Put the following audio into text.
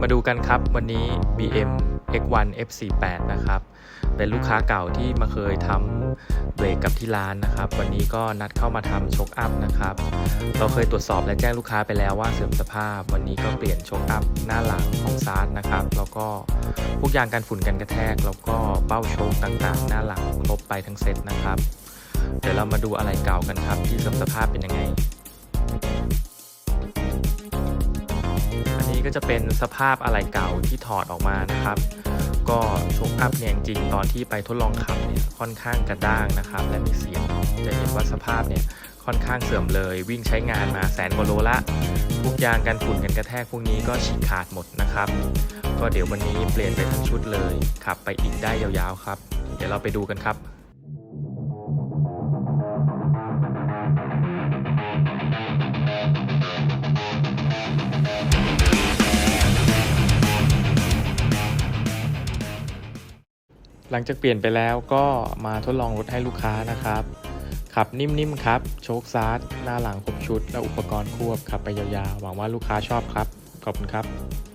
มาดูกันครับวันนี้ BM X1 F48 นะครับ เป็นลูกค้าเก่าที่มาเคยทำเบรกกับที่ร้านนะครับ วันนี้ก็นัดเข้ามาทำโชคอัพนะครับ เราเคยตรวจสอบและแจ้งลูกค้าไปแล้วว่าเสื่อมสภาพ วันนี้ก็เปลี่ยนโชคอัพหน้าหลังของซาร์นะครับ แล้วก็พวกยางกันฝุ่นกันกระแทก แล้วก็เป้าโชคต่างๆ หน้าหลังลบไปทั้งเซตนะครับ เดี๋ยวเรามาดูอะไรเก่ากันครับ ที่เสื่อมสภาพเป็นยังไง นี้ก็จะเป็นสภาพอะไหล่เก่าที่ถอดออกมานะครับ ก็โชคอัพเนี่ยจริงตอนที่ไปทดลองขับเนี่ยค่อนข้างกระด้างนะครับ และมีเสียงจะเห็นว่าสภาพเนี่ยค่อนข้างเสื่อมเลย วิ่งใช้งานมาแสนกว่าโลละพวกยางกันฝุ่นกันกระแทกพวกนี้ก็ฉีกขาดหมดนะครับ ก็เดี๋ยววันนี้เปลี่ยนไปทั้งชุดเลยขับไปอีกได้ยาวๆครับ เดี๋ยวเราไปดูกันครับ หลังจากเปลี่ยนไปแล้วก็มาทดลองรถให้ลูกค้านะครับ ขับนิ่มๆครับ โชคซาร์หน้าหลังครบชุด และอุปกรณ์ควบขับไปยาวๆ หวังว่าลูกค้าชอบครับ ขอบคุณครับ